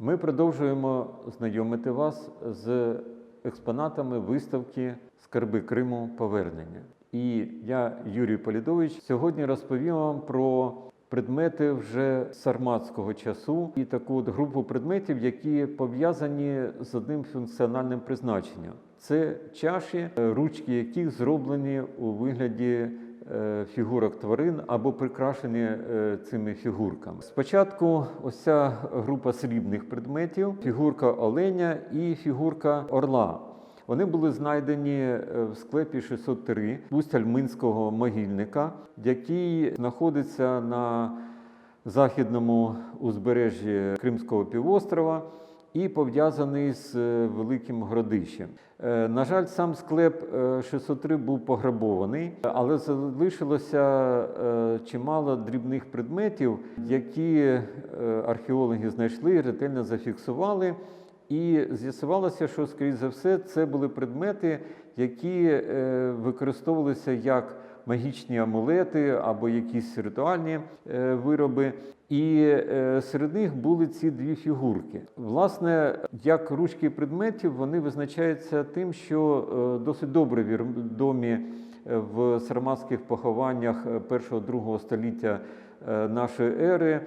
Ми продовжуємо знайомити вас з експонатами виставки Скарби Криму повернення. І я, Юрій Полідович, сьогодні розповім вам про предмети вже сарматського часу і таку от групу предметів, які пов'язані з одним функціональним призначенням. Це чаші, е, ручки яких зроблені у вигляді фігурок тварин або прикрашені е, цими фігурками. Спочатку ось ця група срібних предметів, фігурка оленя і фігурка орла. Вони були знайдені е, в склепі 603 Пустяльминського могильника, який знаходиться на західному узбережжі Кримського півострова і пов'язаний з е, великим городищем. Е, На жаль, сам склеп е, 603 був пограбований, але залишилося е, чимало дрібних предметів, які е, археологи знайшли ретельно зафіксували. І з'ясувалося, що, скоріш за все, це були предмети, які е, використовувалися як магічні амулети або якісь ритуальні е, вироби. І е, серед них були ці дві фігурки. Власне, як ручки предметів, вони визначаються тим, що е, досить добре відомі в сарматських похованнях е, першого-другого століття нашої ери.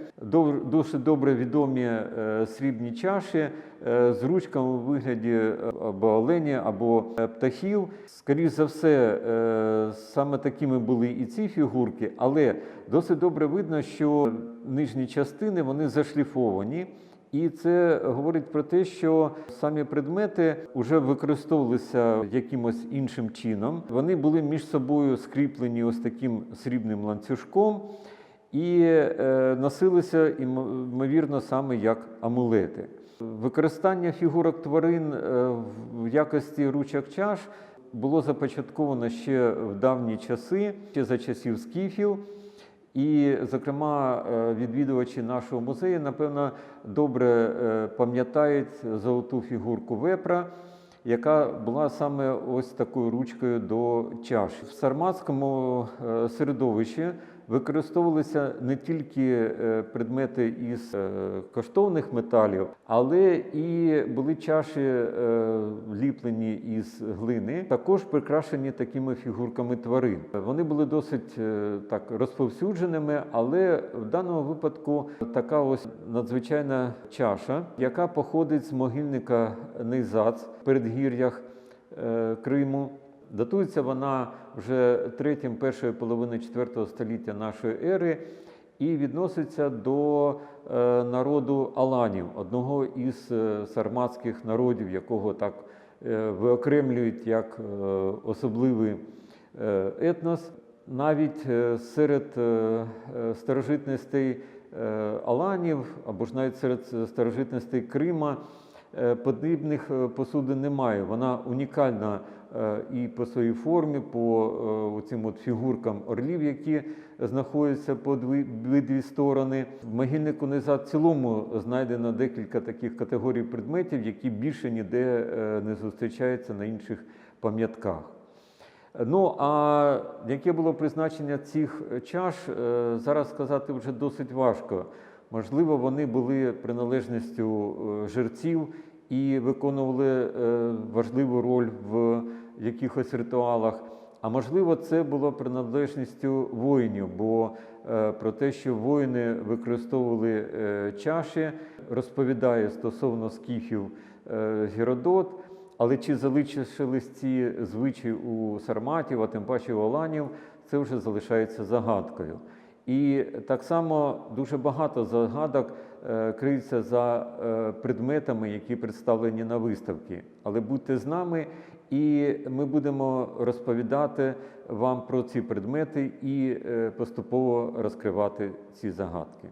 Досить добре відомі е, срібні чаші е, з ручками у вигляді е, або олені, або е, птахів. Скоріше за все, е, саме такими були і ці фігурки, але досить добре видно, що нижні частини вони зашліфовані. І це говорить про те, що самі предмети вже використовувалися якимось іншим чином. Вони були між собою скріплені ось таким срібним ланцюжком і е, носилися ймовірно саме як амулети. Використання фігурок тварин е, в якості ручок чаш було започатковано ще в давні часи, ще за часів скіфів. І, зокрема, е, відвідувачі нашого музею, напевно, добре пам'ятають золоту фігурку вепра, яка була саме ось такою ручкою до чаш. В сарматському е, середовищі використовувалися не тільки е, предмети із е, коштовних металів, але і були чаші ліплені із глини, також прикрашені такими фігурками тварин. Вони були досить так розповсюдженими, але в даному випадку така ось надзвичайна чаша, яка походить з могильника Нейзац в передгір'ях е, Криму. Датується вона вже третім першої половини IV століття нашої ери і відноситься до е, народу Аланів, одного із е, сарматських народів, якого так виокремлюють як особливий етнос. Навіть серед старожитностей Аланів або ж навіть серед старожитностей Крима подібних е, посудин немає. Вона унікальна е, і по своїй формі, по е, цим от фігуркам орлів, які знаходяться по дві, сторони. В могильнику Низа в цілому знайдено декілька таких категорій предметів, які більше ніде е, не зустрічаються на інших пам'ятках. Ну а яке було призначення цих е, чаш, е, зараз сказати вже досить важко. Можливо, вони були приналежністю е, жерців і виконували е, важливу роль в якихось ритуалах. А можливо, це було приналежністю воїнів, бо е, про те, що воїни використовували чаші, розповідає стосовно скіфів Геродот. Але чи залишились ці звичаї у сарматів, а тим паче у оланів, це вже залишається загадкою. І так само дуже багато загадок е, криються за е, предметами, які представлені на виставці. Але будьте з нами, і ми будемо розповідати вам про ці предмети і е, поступово розкривати ці загадки.